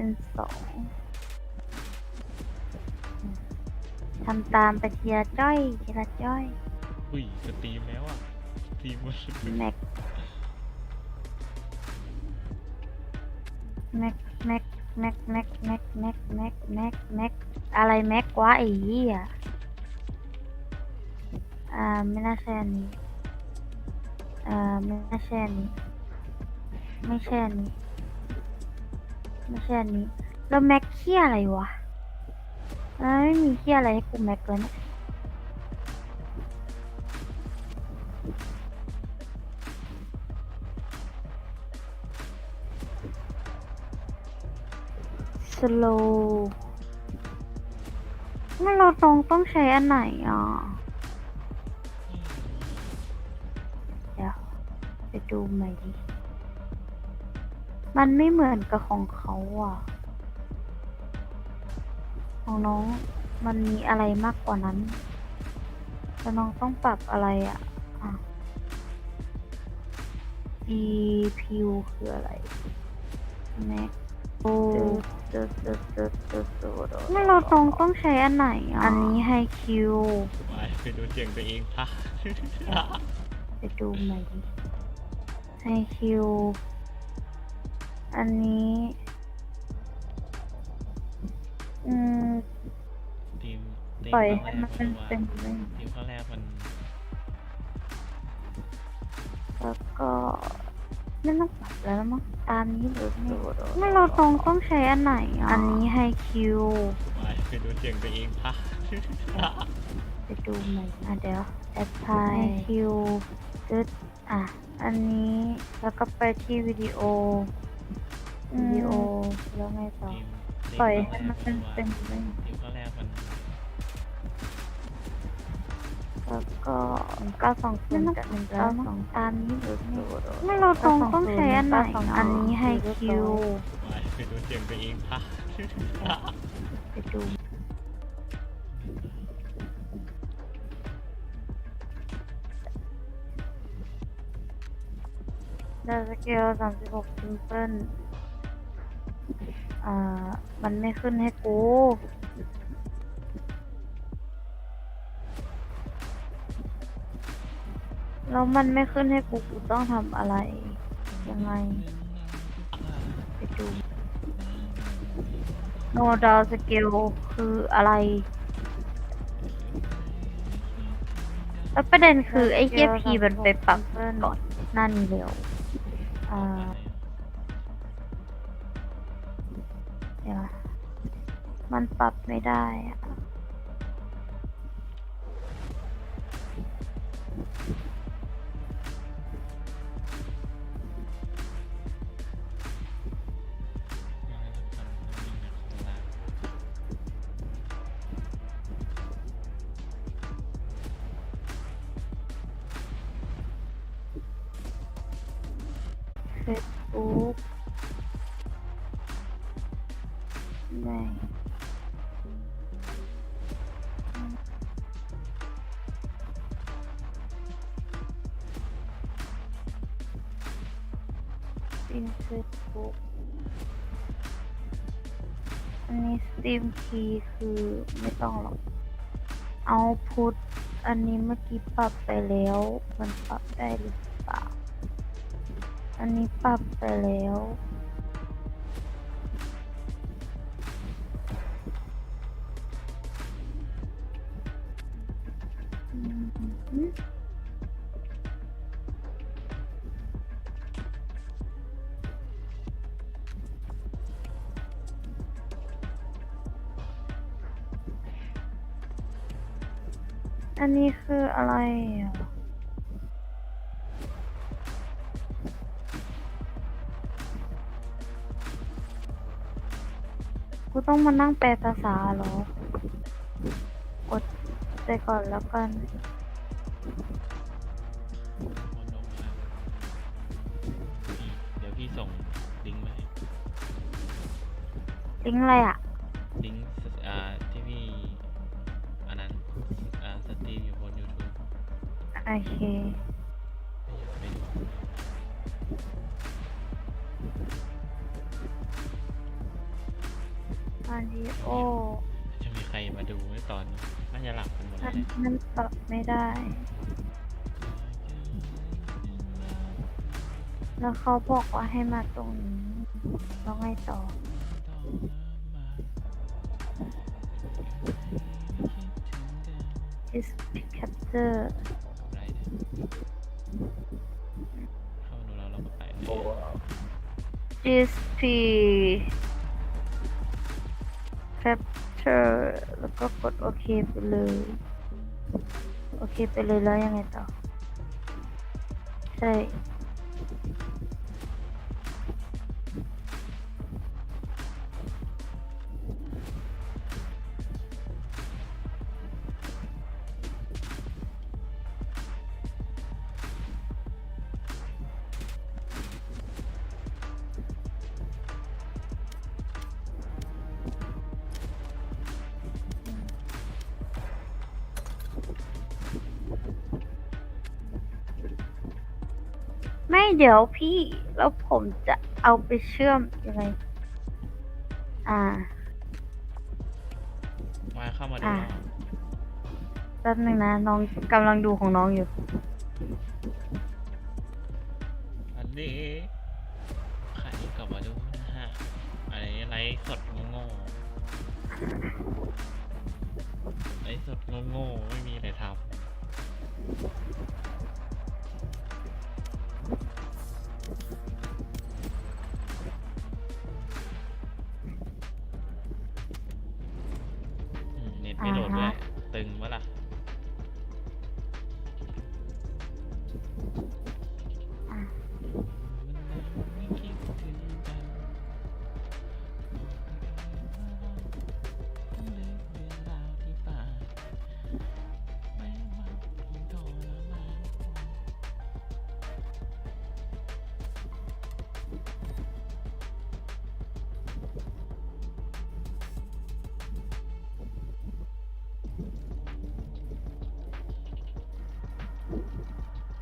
เป็นสองทำตามไปทีละจ้อยทีละจ้อยอุ้ยสตรีมแล้วอะสตรีมมันแม็กแม็กแม็กแม็กแม็กแม็กแม็กแม็กแม็กแม็กอะไรแม็กวะไอ้เหี้ยอ่าไม่น่าใช่อันนี้อ่าไม่น่าใช่อันนี้ไม่ใช่อันนี้ ไม่ใช่อันนี้ แล้วแม็กเคียอะไรวะไม่มีเคียอะไรให้กูแม็กเลยเนี่ยสโลไม่เราตรงต้องใช้อันไหนอะ เดี๋ยวไปดูใหม่ดิ มันไม่เหมือนกับของเขาอะ ของน้องมันมีอะไรมากกว่านั้นแล้วน้องต้องปรับอะไรอะอะ GPU คืออะไร Mac โอ้ไม่เราตรงต้องใช้อันไหนอะ อันนี้ให้คิวไปไปดูเสียงตัวเองพะไปดูใหม่ดิให้คิว อันนี้ อืม ทีมทีมปล่อยคให้รั้งแรมักนเป็นว่าเป็นเลยทีมข้อแรกมันแล้วก็ไม่ต้องปรับแล้วมั้งตามนี้หรือไม่ไม่เราตรงต้องใช้อันไหนอะอันนี้ให้คิวไปไปดูเสียงตัวเองพะไปดูใหม่อะเดี๋ยวแอดพายคิวจึดอะ อันนี้แล้วก็ไปที่วิดีโอ วิดีโอแล้วไงต่อทีมทีมปล่อยครั้ให้งแรมันกเป็นว่าเป็นเลยทีมข้อแรกมันแล้วก็เก้าสองศูนย์กับหนึ่งเก้าสองตามนี้หรือไม่ไม่เราตรงต้องใช้อันไหนอะอันนี้ให้คิวไปไปดูเสียงตัวเองพะไปดูดาสเกลสามสิบหกซิมเพิล อ่า มันไม่ขึ้นให้กู แล้วมันไม่ขึ้นให้กู กูต้องทำอะไร ยังไง ไปดู no down scale คืออะไรแล้วประเด็นคือ ไอ้เหี้ยพีมันไปปรับก่อนนั่นเร็วอ่า มันปรับไม่ได้อะเฟซบุ๊ก นี้สตรีมพีคือไม่ต้องหรอกเอาพุทอันนี้เมื่อกี้ปรับไปแล้ว มันปรับได้หรือเปล่า อันนี้ปรับไปแล้วอื อันนี้คืออะไรอะกูต้องมานั่งแปลภาษาเหรอ กดไปก่อนแล้วกัน เดี๋ยวพี่ส่งลิงก์มาให้ลิงก์อะไรอะ โอเคไม่อยากไปดูโ à, ออาริโอจะมีใครมาดูไหมตอนนี้น่าจะหลับกันหมดมัแล้วนแหละมันปรับไม่ได้ แล้วเขาบอกว่าให้มาตรงนี้แล้วไงต่อ is capture GSP capture แล้วก็กดโอเคไปเลย โอเคไปเลยแล้วยังไงต่อ ใช่ เดี๋ยวพี่แล้วผมจะเอาไปเชื่อมยังไง อ่า มาเข้ามาดูอะแล้วแป๊บนึงนะน้องกำลังดูของน้องอยู่ อันนี้ใครกลับมาดูนะฮะอะไรไลฟ์สดโง่ๆไลฟ์สดโง่ๆไม่มี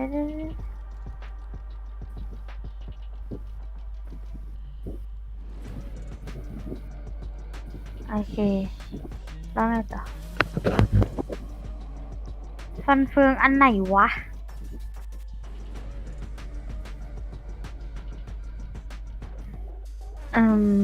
ดี๋ยวเดี๋ยวเดี๋ยวโอเคแล้วไงต่อฟันเฟืองอันไหนวะอืม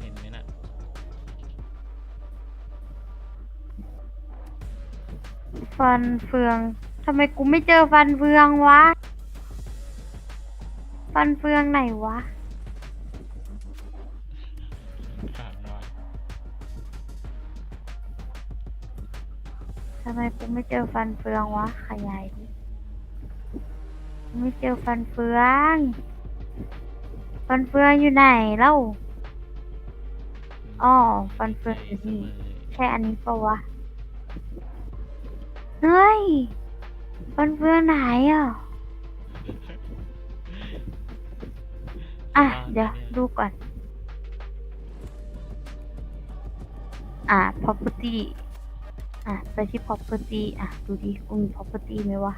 เห็นไหมน่ะฟันเฟือง ทำไมกูไม่เจอฟันเฟืองวะ ฟันเฟืองไหนวะ ขาดน้อยทำไมกูไม่เจอฟันเฟืองวะ ขยายดิกูไม่เจอฟันเฟือง ฟันเฟืองอยู่ไหนเล่าอ๋อฟันเฟืองอยู่นี่ ใช่อันนี้ปะวะ เฮ้ย ฟันเฟืองไหนอะ อะ เดี๋ยวดูก่อน อะ property อะ ไปที่ property อะ ดูดิกูมี property ไหมวะ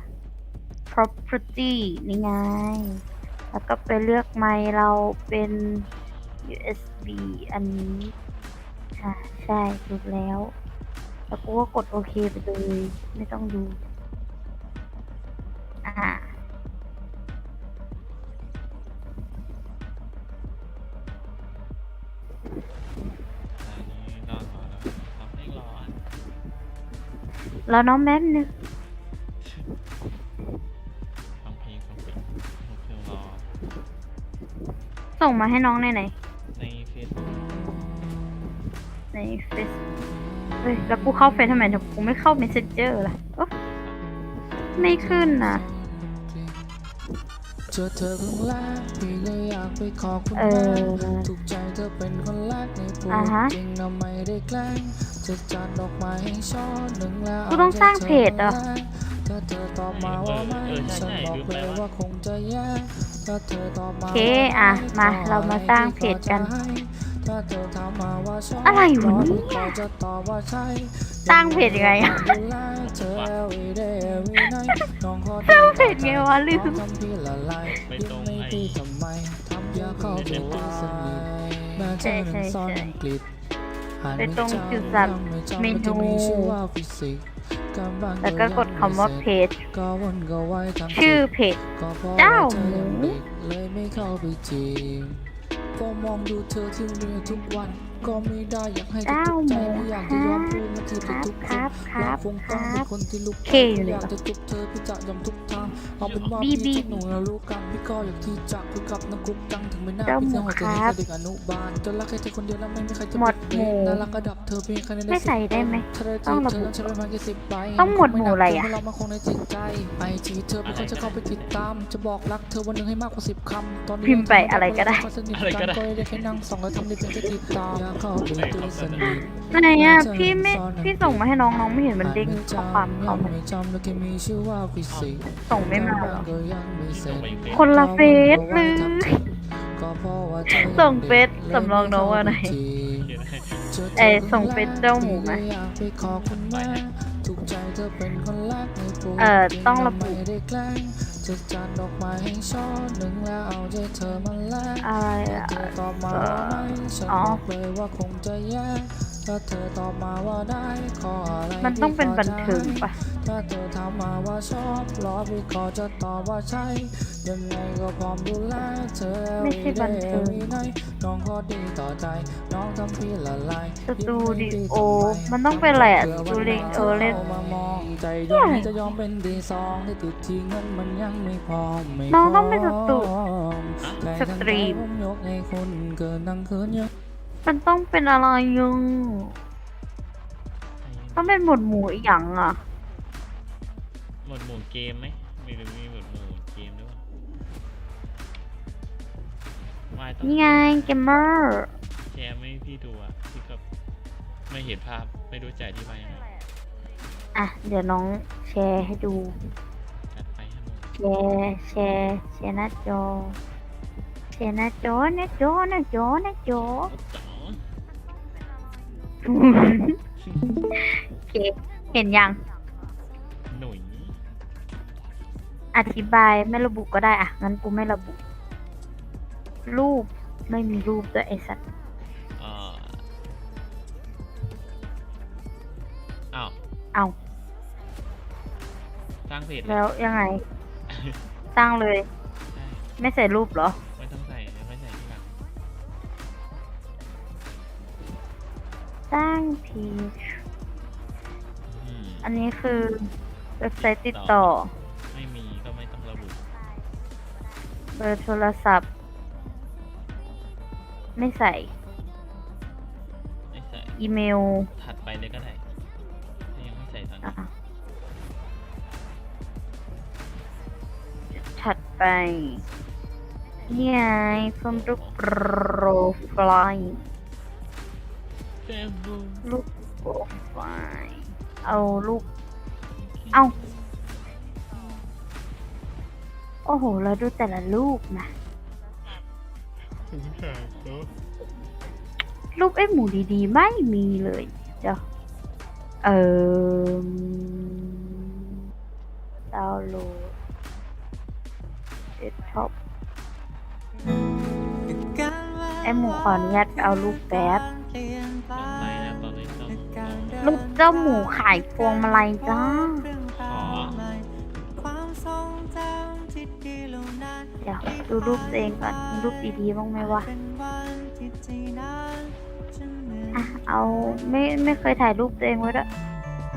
property นี่ไง แล้วก็ไปเลือกไมค์เราเป็น USB อันนี้ อะ ใช่ถูกแล้ว แล้วกูก็กดโอเคไปเลย ไม่ต้องดู แล้วน้องแม่นึงฟังเพลงฟังเพลงฟังเพลงรอส่งมาให้น้องในไหนในเฟซบุ๊กในเฟซเฮ้ยแล้วกูเข้าเฟซทำไมแต่กูไม่เข้า Messenger ล่ะโอ๊ะไม่ขึ้นนะเจอเธอครั้งแรกพี่ก็อยากไปขอบคุณเอมากอถูกใจเธอเป็นคนแรกในพูดอ่าฮะจริงนะไม่ได้แกล้งจะจัดดอ กไม้ให้ช่อหนึ่งแล้วกูต้องสร้างเพจเหรอถ้าเธอตอบมาว่าไม่เออใช่ฉันใช่บอกลืมไปเลยว่าว่าคงจะแย่ถ้าเธอตอบมาโอเคว่าอะไม่มาเรามาสร้างเพจกันถ้าเธอถามมาว่าชอบอะไรวะเนี่ยก็จะตอบว่าใช่สร้างเพจยังไงอะดูแลเธอ every day every night น้องขอสร้างเพจไงวะลืมทำพี่ละลาย ไปตรงจุดสับยังไม่จำเมนูแล้วก็กดคำว่าเพจชื่อเพจเจ้าหมูเด็กเลยไม่เข้าไปจีบก็มองดูเธอที่เรือทุกวัน ก็ไม่ได้อยากให้เธอเจ้าตกใจหมูไม่อยากจะยอมพูดมาทีคไปรับทุกคคนรับคเรารับคงคต้องรัเป็บนคนที่ลุกเคอยู่ไหนอยากวะจะจุบเธอพี่จะยอมทุกทางเอาเป็นว่าบีพี่บีจะหนูเรารู้กันพี่ก็อยากที่จะคุยกับน้องกุ๊กจังถึงไม่น่าเจ้าพี่หมูเพียงหัวใจครับให้เด็กอนุบาลจนรักแค่เธอคนเดียวแล้วไม่มีใครจะหมวดเปลี่ยนหมู่น่ารักระดับเธอเพียงแค่ในไม่ใส่ได้ไหมเธอได้ต้องระเธบุอต้องใช้ประมาณกี่สิบใบต้องหมวดหมู่อะไรอะเพราะเรามาคงในจิตใจไอจีเธอเป็นคนจะเข้าไปติดตาม จะบอกรักเธอวันหนึ่งให้มากกว่าสิบคำตอนนี้พิมพ์ไปอะไรก็ได้สนิทอะไรก็กันได้ก็ได้แค่นั่งส่องแล้วทำได้เพียงแค่ติดตามอยากเข้าไปตีสนิทไหนอะพี่ไม่พี่ส่งมาให้น้องน้องไม่เห็นมันเด้งข้อความเขายังมาไม่จำแล้วแค่มีชื่อว่าฟิสิกส์ส่งไม่มาเหรอก็ยังไม่เสร็จคนละเฟซเลยก็เพราะว่าเธอส่งเฟซสำรองน้องว่าไหนเอ้ยส่งเฟซเจ้าหมูไหมไปขอคุณแม่ถูกใจเธอเป็นคนแรกในปกเอ่อต้องระบุไม่ได้แกล้ง จะจัดดอกไม้ให้ช่อหนึ่งแล้วเอาใจเธอมาแลกอะไรถ้าอะเธอตอบมาว่าไม่ฉันอ๋อบอกเลยว่าคงจะแย่ ถ้าเธอตอบมาว่าได้ขออะไรมันต้องเป็นบันเทิงปะถ้าเธอถามมาว่าชอบรอพี่ขอจะตอบว่าใช่ยังไงก็พร้อมดูแลเธอไม่ใช่บันเทิง every day น้องก็ดีต่อใจน้องทำพี่ละลายสตูดิโอมันต้องเป็นอะไรอะสตูดิโอเล่นมามองใจยอมจะยอมเป็นตีสองที่ติดที่เงินมันยังไม่พอไม่น้องต้องเป็นสตูพร้อมใจสตรีมผมยกให้คุณเกินนั่งคืนเยอะ มันต้องเป็นอะไรยังต้องเป็นหมวดหมู่อีกอย่างอะ หมดหมู่เกมไหมมีหรือมีหมดหมู่เกมด้วยวะวายต้องนี่ไงเกมเมอร์แชร์ไม่ให้พี่ดูอะพี่ก็ไม่เห็นภาพไม่รู้จะอธิบายยังไงอะ เดี๋ยวน้องแชร์ให้ดูจัดไปให้หมดแชร์แชร์แชร์หน้าจอแชร์หน้าจอหน้าจอหน้าจอหน้าจอ โอ้โห โอเค เห็นยัง หนุ่ยอธิบายไม่ระบุก็ได้อะงั้นกูไม่ระบุ รูปไม่มีรูปด้วยไอสัตว์เอ่ออ้าวเอาสร้างเพจเลยแล้วยังไงสร้างเลยใช่ไม่ใส่รูปเหรอ สร้างเพจอืมอันนี้คือเว็บไซต์ติดต่อ ไม่มีก็ไม่ต้องระบุเบอร์โทรศัพท์ ไม่ใส่ ไม่ใส่อีเมลถัดไปเลยก็ได้ถ้ายังไม่ใส่ตอนนี้อะถัดไป นี่ไงเพิ่มรูปโปรไฟล์ เฟซบุ๊กรูปโปรไฟล์เอารูปเอา โอ้โหแล้วดูแต่ละรูปนะ ถึงหายโต๊ะรูปไอ้หมูดีๆ ไม่มีเลยเดี๋ยวเออดาวน์โหลดเดสก์ท็อปไอ้หมูขออนุญาตเอารูปแป๊บ ตอนไหนนะตอนนี้ต้องต้องรูปเจ้าหมูขายพวงมาลัยจ้าขอเดี๋ยวดูรูปตัวเองก่อนมีรูปดีๆบ้างไหมวะอะเอาไม่ไม่เคยถ่ายรูปตัวเองไว้ด้วย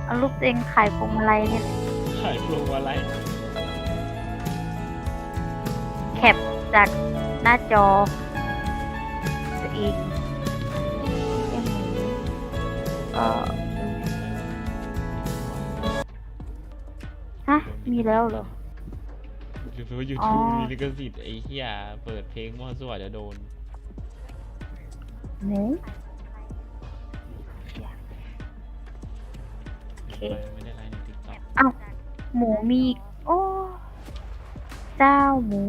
เอารูปตัวเองขายพวงมาลัยเนี่ยขายพวงมาลัยแคปจากหน้าจอตัวเองเอ็มก็ ฮะ มีแล้วเหรอหรือว่ายูอ๋อทูบมีลิขสิทธิ์ไอ้เหี้ยเปิดเพลงมั่วซั่วจะโดนหมูโอเคไม่ได้ไลน์ในติ๊กต็อกเอ้าหมูมีอีกโอ้ เจ้าหมู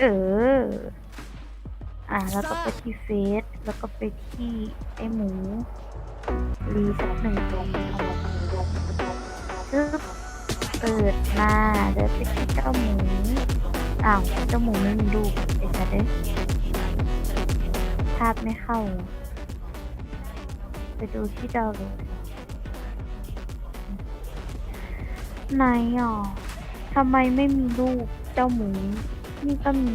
เออ อะแล้วก็ไปที่เฟซแล้วก็ไปที่ไอหมู รีสักหนึ่งตัวซึบเปิดมาเดี๋ยวไปที่เจ้าหมูอ้าวเจ้าหมูไม่มีรูปไอ้สัตว์เอ้ภาพไม่เข้า ไปดูที่ดาวน์โหลดไหนอะทำไมไม่มีรูปเจ้าหมูนี่ก็มี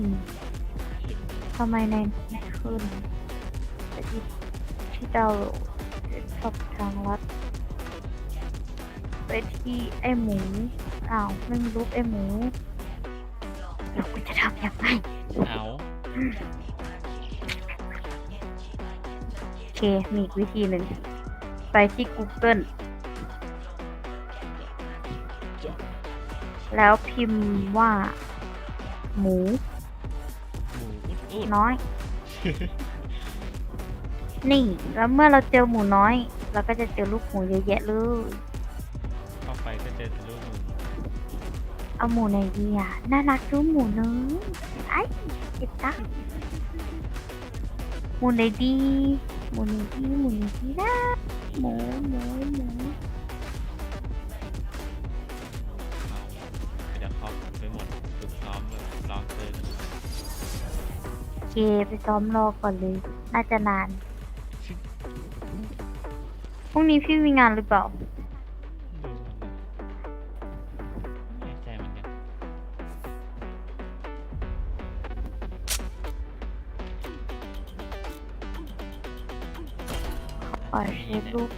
ำไมในไม่ขึ้นไปที่ที่ดาวน์โหลดชอบทางลัดไปที่ไอหมู อ้าวไม่มีรูปไอหมูเราควรจะทำยังไงเอาโอเค มีอีกวิธีหนึ่ง ไปที่ Google แล้วพิมพ์ว่า หมู มูอุดอุดน้อย นี่แล้วเมื่อเราเจอหมูน้อย เราก็จะเจอลูกหมูเยอะแยะเลยเข้าไปก็เจอแต่รูปหมูเอาหมูไหนดีอะน่ารักดูหมูเนอะไอ้เจ็บตักหมูไหนดีหมูไหนดีหมูไหนดีนะหมูหมูหมู เคไปซ้อมรอก่อนเลย น่าจะนานพรุ่งนี้พี่มีงานหรือเปล่าดูก่อนนะไม่แน่ใจเหมือนกันขอเช็ครูป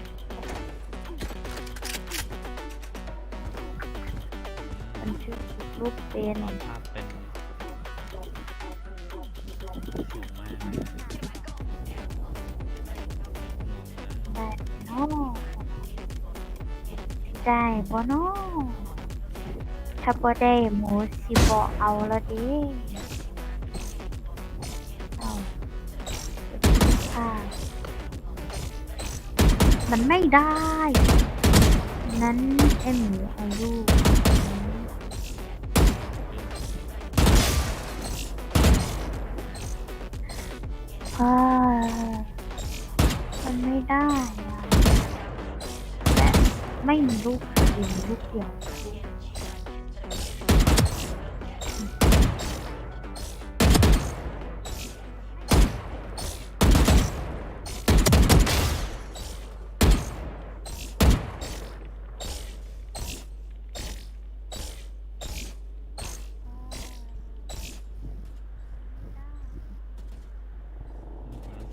ได้บ่เนาะถ้าบ่ได้หมูสิบ่เอาและเดิเอาค่ะมันไม่ได้ นั้นไอหมูเอาลูก ดียวลูกเดียว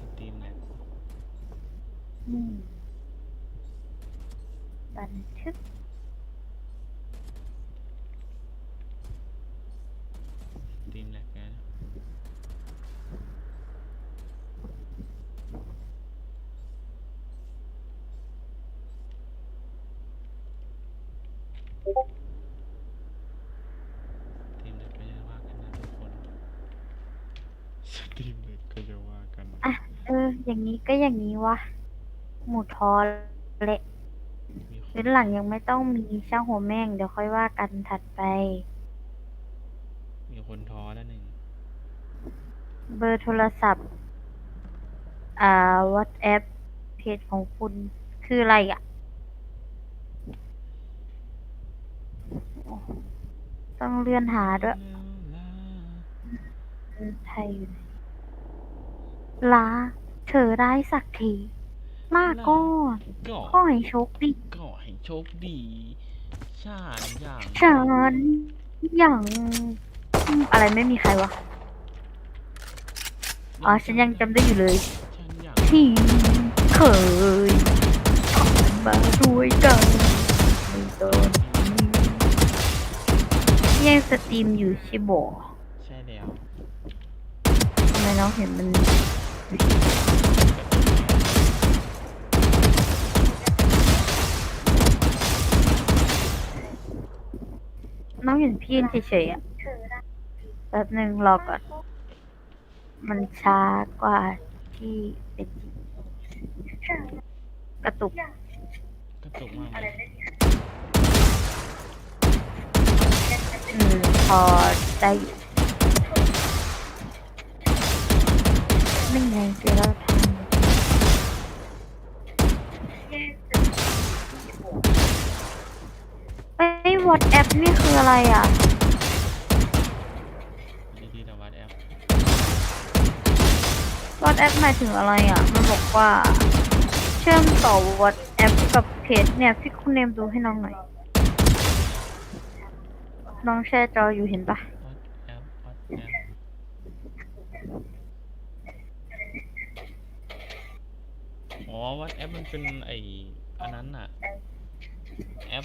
สตรีมแหละ นี่บันทึก สตรีมแหละกัน สตรีมเด็กก็จะว่ากันนะทุกคน สตรีมเด็กก็จะว่ากันนะ อะเอออย่างนี้ก็อย่างนี้วะ หมูทอเละมีคพื้นหลังยังไม่ต้องมีช่างหัวแม่ง เดี๋ยวค่อยว่ากันถัดไป มีคนท้อแล้วหนึ่ง เบอร์โทรศัพท์ อ่า WhatsApp เพจของคุณคืออะไรอะ ต้องเลื่อนหาด้วยไทยอยู่ไหนลา เธอได้สักทีลาก่อนก็ขอให้โชคดีก็ให้โชคดี ชาติอย่างฉันอย่างอืมอะไรไม่มีใครวะอ๋อฉันยังจำได้อยู่เลยฉันอยากที่เคยทำมาด้วยกันในตอนนี้ยังสตรีมอยู่ใช่บ่ใช่แล้วทำไมน้องเห็นมัน น้องเห็นพี่เฉยๆอะแป๊บหนึ่งรอก่อน มันช้ากว่าที่เป็นจริงกระตุกกระตุกมากเลยอืมพอได้อยู่ไม่ไงเดี๋ยวเราทำเอ้ย WhatsApp นี่คืออะไรอะ ดีดีแต่วัดแอป WhatsApp หมายถึงอะไรอะ มันบอกว่า เชื่อมต่อ WhatsApp กับเพจเนี่ยพี่คุณเนมดูให้น้องหน่อย น้องแชร์จออยู่เห็นปะวัดแอปวัดแอปอ๋อวัดแอปมันเป็นไออันนั้นน่ะ แอป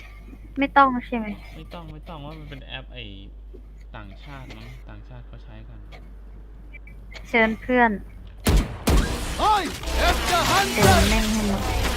ไม่ต้องใช่ไหมไม่ต้องไม่ต้องว่ามันเป็นแอปไอต่างชาติมั้งต่างชาติเขาใช้กันเชิญเพื่อน Oi, F the เชิญแม่งให้หมด